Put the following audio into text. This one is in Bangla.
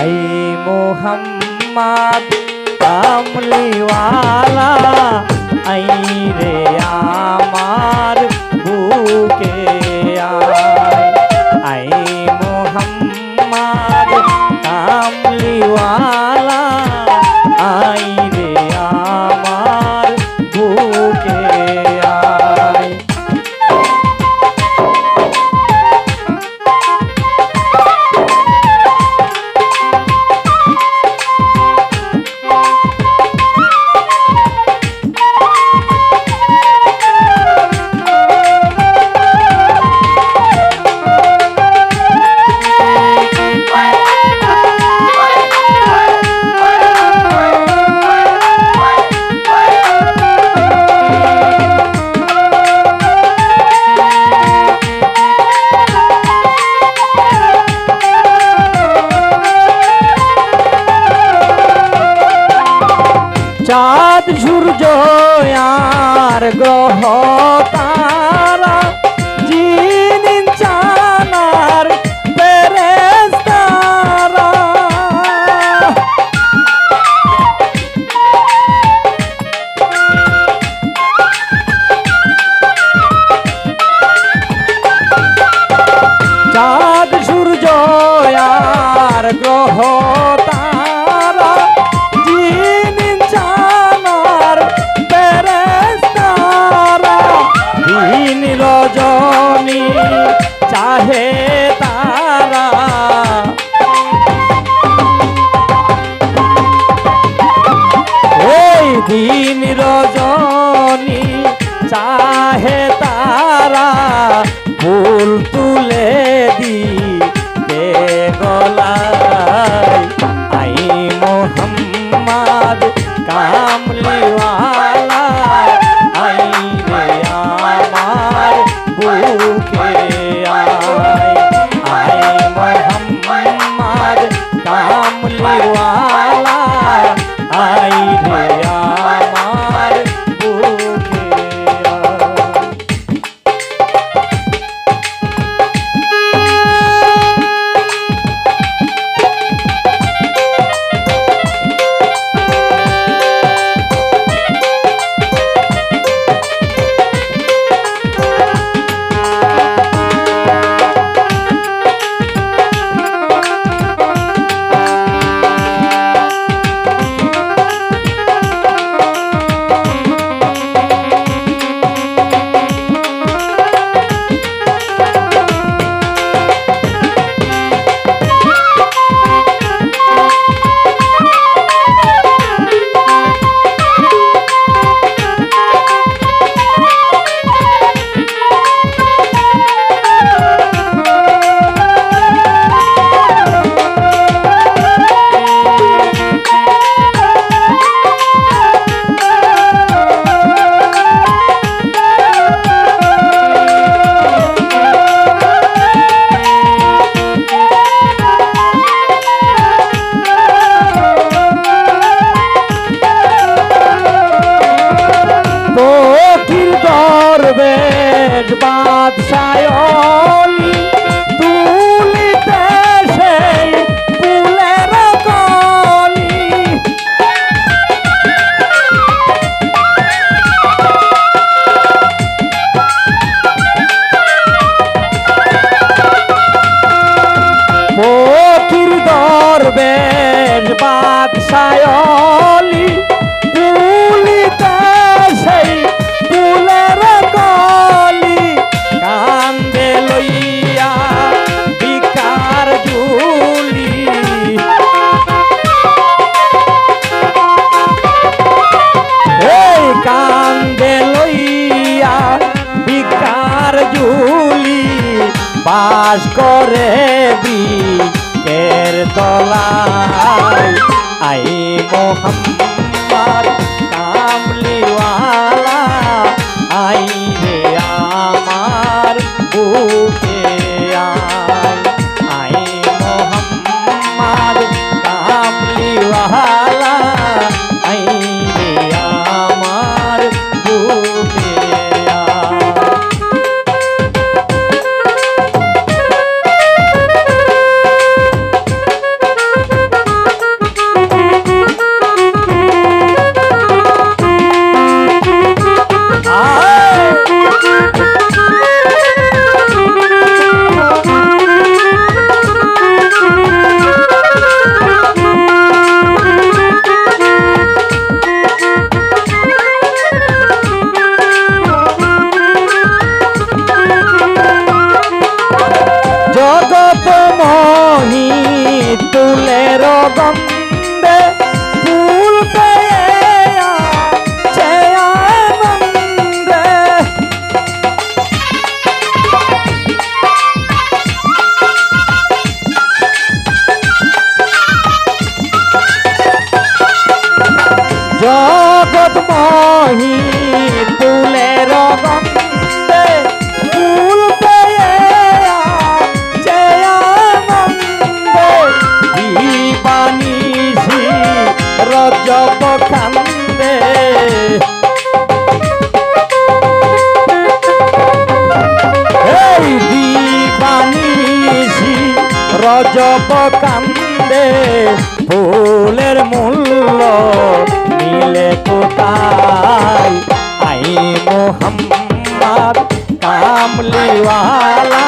আই মোহাম্মদ কামলিওয়ালা আই चाँद झुर जो यार ग्रह দিন রজনী চাহে তারা ফুল পালাই আই মোহাম্মদ রজব কান্দে ফুলের মূল্য মিলে কোথায়? আই মোহাম্মদ কামলিওয়ালা